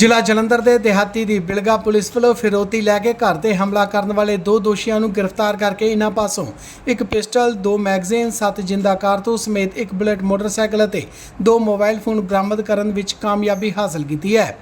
ਜ਼ਿਲ੍ਹਾ ਜਲੰਧਰ ਦੇ ਦਿਹਾਤੀ ਦੀ ਬਿਲਗਾ ਪੁਲਿਸ ਵੱਲੋਂ ਫਿਰੋਤੀ ਲੈ ਕੇ ਘਰ ਤੇ ਹਮਲਾ ਕਰਨ ਵਾਲੇ ਦੋ ਦੋਸ਼ੀਆਂ ਨੂੰ ਗ੍ਰਿਫਤਾਰ ਕਰਕੇ ਇਨ੍ਹਾਂ ਪਾਸੋਂ ਇੱਕ ਪਿਸਟਲ, ਦੋ ਮੈਗਜ਼ੀਨ, ਸੱਤ ਜਿੰਦਾ ਕਾਰਤੂਸ ਸਮੇਤ ਇੱਕ ਬੁਲੇਟ ਮੋਟਰਸਾਈਕਲ ਅਤੇ ਦੋ ਮੋਬਾਈਲ ਫੋਨ ਬਰਾਮਦ ਕਰਨ ਵਿੱਚ ਕਾਮਯਾਬੀ ਹਾਸਲ ਕੀਤੀ ਹੈ।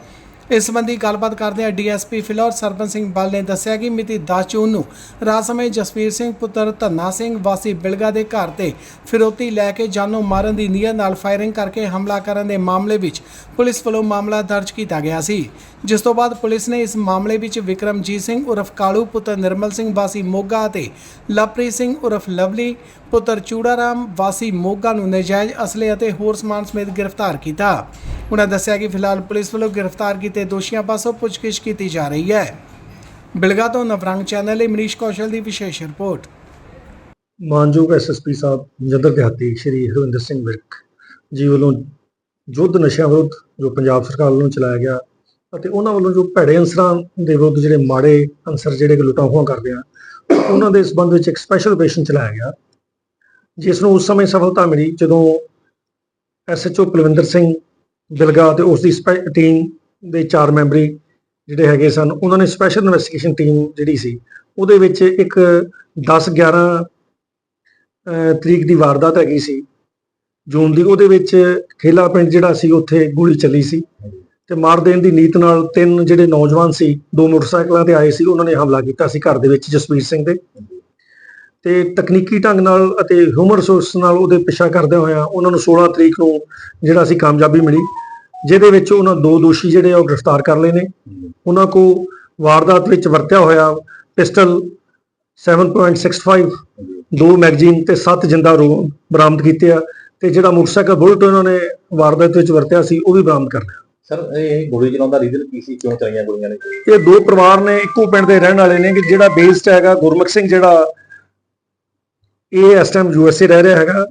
ਇਸ ਸੰਬੰਧੀ ਗੱਲਬਾਤ ਕਰਦਿਆਂ ਡੀਐਸਪੀ ਫਿਲੌਰ ਸਰਪੰਚ ਸਿੰਘ ਬਲ ਨੇ ਦੱਸਿਆ ਕਿ ਮਿਤੀ 10 ਜੂਨ ਨੂੰ ਰਾਤ ਸਮੇਂ ਜਸਵੀਰ ਸਿੰਘ, ਪੁੱਤਰ ਧੰਨਾ ਸਿੰਘ, ਵਾਸੀ ਬਿਲਗਾ ਦੇ ਘਰ ਤੇ ਫਿਰੋਤੀ ਲੈ ਕੇ ਜਾਨੋਂ ਮਾਰਨ ਦੀ ਨੀਅਤ ਨਾਲ ਫਾਇਰਿੰਗ ਕਰਕੇ ਹਮਲਾ ਕਰਨ ਦੇ ਮਾਮਲੇ ਵਿੱਚ ਪੁਲਿਸ ਵੱਲੋਂ ਮਾਮਲਾ ਦਰਜ ਕੀਤਾ ਗਿਆ ਸੀ। ਜਿਸ ਤੋਂ ਬਾਅਦ ਪੁਲਿਸ ਨੇ ਇਸ ਮਾਮਲੇ ਵਿੱਚ ਵਿਕਰਮਜੀਤ ਸਿੰਘ ਉਰਫ ਕਾਲੂ, ਪੁੱਤਰ ਨਿਰਮਲ ਸਿੰਘ, ਵਾਸੀ ਮੋਗਾ ਅਤੇ ਲਵਪ੍ਰੀਤ ਸਿੰਘ ਉਰਫ ਲਵਲੀ, ਪੁੱਤਰ ਚੂੜਾਰਾਮ, ਵਾਸੀ ਮੋਗਾ ਨੂੰ ਨਜਾਇਜ਼ ਅਸਲੇ ਅਤੇ ਹੋਰ ਸਮਾਨ ਸਮੇਤ ਗ੍ਰਿਫਤਾਰ ਕੀਤਾ। ਉਨ੍ਹਾਂ ਦੱਸਿਆ ਕਿ ਫਿਲਹਾਲ ਪੁਲਿਸ ਵੱਲੋਂ ਗ੍ਰਿਫਤਾਰ ਕੀਤੇ ਦੋਸ਼ੀਆਂ ਪਾਸੋਂ ਪੁੱਛਗਿੱਛ ਕੀਤੀ ਜਾ ਰਹੀ ਹੈ। ਬਿਲਗਾ ਤੋਂ ਨਵਰੰਗ ਚੈਨਲ ਲਈ ਮਨੀਸ਼ ਕੌਸ਼ਲ ਦੀ ਵਿਸ਼ੇਸ਼ ਰਿਪੋਰਟ। ਮਾਨਯੋਗ ਐਸਐਸਪੀ ਸਾਹਿਬ ਜਦਰ ਦਿਹਾਤੀ, ਸ਼੍ਰੀ ਹਰਵਿੰਦਰ ਸਿੰਘ ਵਿਰਕ ਜੀ ਵੱਲੋਂ ਯੁੱਧ ਨਸ਼ਿਆਂ ਵਿਰੁੱਧ ਜੋ ਪੰਜਾਬ ਸਰਕਾਰ ਵੱਲੋਂ ਚਲਾਇਆ ਗਿਆ ਅਤੇ ਉਹਨਾਂ ਵੱਲੋਂ ਜੋ ਭੈੜੇ ਅਨਸਰਾਂ ਦੇ ਵਿਰੁੱਧ ਜਿਹੜੇ ਮਾੜੇ ਅਨਸਰ ਜਿਹੜੇ ਕਿ ਲੁੱਟਾਂ ਖੋਹਾਂ ਕਰਦੇ ਆ, ਉਹਨਾਂ ਦੇ ਸਬੰਧ ਵਿੱਚ ਇੱਕ ਸਪੈਸ਼ਲ ਆਪਰੇਸ਼ਨ ਚਲਾਇਆ ਗਿਆ। ਜਿਸ ਨੂੰ ਉਸ ਸਮੇਂ ਸਫਲਤਾ ਮਿਲੀ ਜਦੋਂ ਐਸਐਚਓ ਕੁਲਵਿੰਦਰ ਸਿੰਘ ਦਿਲਗਾ ਤੇ ਉਸ ਦੀ ਟੀਮ ਦੇ ਚਾਰ ਮੈਂਬਰੀ ਜਿਹੜੇ ਹੈਗੇ ਸਨ, ਉਹਨਾਂ ਨੇ ਸਪੈਸ਼ਲ ਇਨਵੈਸਟੀਗੇਸ਼ਨ ਟੀਮ ਜਿਹੜੀ ਸੀ, ਉਹਦੇ ਵਿੱਚ ਇੱਕ 10 11 ਤਰੀਕ ਦੀ ਵਾਰਦਾਤ ਹੈਗੀ ਸੀ। ਜੂਨ ਦੀ ਉਹਦੇ ਵਿੱਚ ਖੇਲਾ ਪਿੰਡ ਜਿਹੜਾ ਸੀ, ਉੱਥੇ ਗੋਲੀ ਚੱਲੀ ਸੀ ਤੇ ਮਾਰ ਦੇਣ ਦੀ ਨੀਤ ਨਾਲ ਤਿੰਨ ਜਿਹੜੇ ਨੌਜਵਾਨ ਸੀ, ਦੋ ਮੋਟਰਸਾਈਕਲਾਂ ਤੇ ਆਏ ਸੀ, ਉਹਨਾਂ ਨੇ ਹਮਲਾ ਕੀਤਾ ਸੀ ਘਰ ਦੇ ਵਿੱਚ ਜਸਵੀਰ ਸਿੰਘ ਦੇ। ਤੇ ਤਕਨੀਕੀ ਢੰਗ ਨਾਲ ਅਤੇ ਹਿਊਮਨ ਰਿਸੋਰਸ ਨਾਲ ਉਹਦੇ ਪਿੱਛਾ ਕਰਦੇ ਹੋਇਆ ਉਹਨਾਂ ਨੂੰ 16 ਤਰੀਕ ਨੂੰ ਜਿਹੜਾ ਸੀ ਕਾਮਯਾਬੀ ਮਿਲੀ ਜਿਹਦੇ ਵਿੱਚ ਉਹਨਾਂ ਦੋ ਦੋਸ਼ੀ ਜਿਹੜੇ ਆ ਉਹ ਗ੍ਰਿਫਤਾਰ ਕਰ ਲਏ ਨੇ। ਉਹਨਾਂ ਕੋ ਵਾਰਦਾਤ ਵਿੱਚ ਵਰਤਿਆ ਹੋਇਆ ਪਿਸਟਲ 7.65 ਦੋ ਮੈਗਜ਼ੀਨ ਤੇ ਸੱਤ ਜਿੰਦਾ ਰੋ ਬਰਾਮਦ ਕੀਤੇ ਆ ਤੇ ਜਿਹੜਾ ਮੋਟਰਸਾਈਕਲ ਬੁਲਟ ਉਹਨਾਂ ਨੇ ਵਾਰਦਾਤ ਵਿੱਚ ਵਰਤਿਆ ਸੀ ਉਹ ਵੀ ਬਰਾਮਦ ਕਰ ਲਿਆ। ਸਰ ਇਹ ਗੋਲੀ ਚਲਾਉਣ ਦਾ ਰੀਜ਼ਨ ਕੀ ਸੀ? ਕਿਉਂ ਚਲਾਈਆਂ ਗੋਲੀਆਂ ਨੇ? ਇਹ ਦੋ ਪਰਿਵਾਰ ਨੇ ਇੱਕੋ ਪਿੰਡ ਦੇ ਰਹਿਣ ਵਾਲੇ ਨੇ ਕਿ ਜਿਹੜਾ ਬੇਸਡ ਹੈਗਾ ਗੁਰਮੁਖ ਸਿੰਘ ਜਿਹੜਾ ਇਹ ਇਸ ਟਾਈਮ ਯੂਐਸਏ ਰਹਿ ਰਿਹਾ ਹੈਗਾ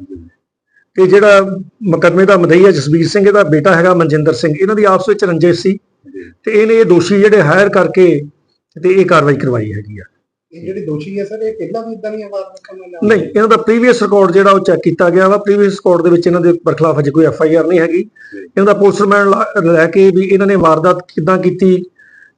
ਤੇ ਜਿਹੜਾ ਮੁਕੱਦਮੇ ਦਾ ਮਦਈਆ ਜਸਵੀਰ ਸਿੰਘ ਇਹਦਾ ਬੇਟਾ ਹੈਗਾ ਮਨਜਿੰਦਰ ਸਿੰਘ ਇਹਨਾਂ ਦੀ ਆਪਸ ਵਿੱਚ ਰੰਜਿਸ਼ ਸੀ ਤੇ ਇਹਨੇ ਇਹ ਦੋਸ਼ੀ ਜਿਹੜੇ ਹਾਇਰ ਕਰਕੇ ਤੇ ਇਹ ਕਾਰਵਾਈ ਕਰਵਾਈ ਹੈਗੀ ਆ। ਇਹ ਜਿਹੜੇ ਦੋਸ਼ੀ ਹੈ ਸਰ ਇਹ ਪਹਿਲਾਂ ਵੀ ਇਦਾਂ ਦੀਆਂ ਵਾਰਦਾਤਾਂ ਨਾਲ ਨਹੀਂ ਇਹਨਾਂ ਦਾ ਪ੍ਰੀਵੀਅਸ ਰਿਕਾਰਡ ਜਿਹੜਾ ਉਹ ਚੈੱਕ ਕੀਤਾ ਗਿਆ ਵਾ ਪ੍ਰੀਵੀਅਸ ਰਿਕਾਰਡ ਦੇ ਵਿੱਚ ਇਹਨਾਂ ਦੇ ਬਰਖਲਾਫ ਅਜੇ ਕੋਈ ਐਫ ਆਈ ਆਰ ਨਹੀਂ ਹੈਗੀ। ਇਹਨਾਂ ਦਾ ਪੁਲਿਸ ਰਿਮਾਂਡ ਲੈ ਕੇ ਵੀ ਇਹਨਾਂ ਨੇ ਵਾਰਦਾਤ ਕਿੱਦਾਂ ਕੀਤੀ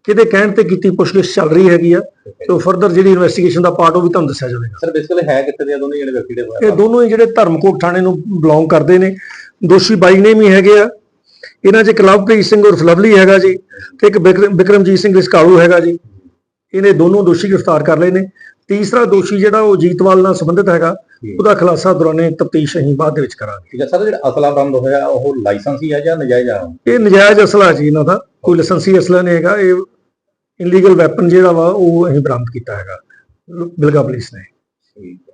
ਕਿਹਦੇ ਕਹਿਣ ਤੇ ਕੀਤੀ ਪੁੱਛਗਿੱਛ ਚੱਲ ਰਹੀ ਹੈਗੀ ਆ ਤੇ ਫਰਦਰ ਜਿਹੜੀ ਇਨਵੈਸਟੀਗੇਸ਼ਨ ਦਾ ਪਾਰਟ ਉਹ ਵੀ ਤੁਹਾਨੂੰ ਦੱਸਿਆ ਜਾਵੇਗਾ। ਸਰ ਬੇਸਿਕਲੀ ਹੈ ਕਿੱਥੇ ਦੇ ਦੋਨੇ ਜਿਹੜੇ ਵਿਅਕਤੀ ਦੇ ਇਹ ਦੋਨੋਂ ਹੀ ਜਿਹੜੇ ਧਰਮਕੋਟ ਥਾਣੇ ਨੂੰ ਬਿਲੋਂਗ ਕਰਦੇ ਨੇ। ਦੋਸ਼ੀ ਬਾਈ ਨੇ ਵੀ ਹੈਗੇ ਆ। ਇਹਨਾਂ 'ਚ ਇੱਕ ਲਵਪ੍ਰੀਤ ਸਿੰਘ ਉਰਫ ਲਵਲੀ ਹੈਗਾ ਜੀ ਤੇ ਇੱਕ ਬਿਕਰਮ- ਬਿਕਰਮਜੀਤ ਸਿੰਘ ਰਿਸਕਾਲੂ ਹੈਗਾ ਜੀ। ਇਹਨੇ ਦੋਨੋਂ ਦੋਸ਼ੀ ਗ੍ਰਿਫਤਾਰ ਕਰ ਲਏ ਨੇ। ਤੀਸਰਾ ਦੋਸ਼ੀ ਜਿਹੜਾ ਉਹ ਜੀਤਵਾਲ ਨਾਲ ਸੰਬੰਧਿਤ ਹੈਗਾ ਉਹਦਾ ਖੁਲਾਸਾ ਦੌਰਾਨੇ ਤਫਤੀਸ਼ ਅਸੀਂ ਬਾਅਦ ਦੇ ਵਿੱਚ ਕਰਾਂਗੇ। ਠੀਕ ਹੈ ਸਰ ਜਿਹੜਾ ਅਸਲਾ ਬਰਾਮਦ ਹੋਇਆ ਉਹ ਲਾਇਸੈਂਸੀ ਹੈ ਜਾਂ ਨਜਾਇਜ਼ ਆ ਇਹ ਨਜਾਇਜ਼ ਅਸਲਾ ਜੀ ਇਹਨਾਂ ਦਾ। ਕੋਈ ਲਾਇਸੈਂਸੀ ਅਸਲਾ ਨਹੀਂ ਹੈਗਾ। ਇਹ ਇਲੀਗਲ ਵੈਪਨ ਜਿਹੜਾ ਵਾ ਉਹ ਅਸੀਂ ਬਰਾਮਦ ਕੀਤਾ ਹੈਗਾ। ਬਿਲਗਾ ਪੁਲਿਸ ਨੇ। ਠੀਕ